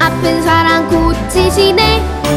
아픈 사랑 고치시네.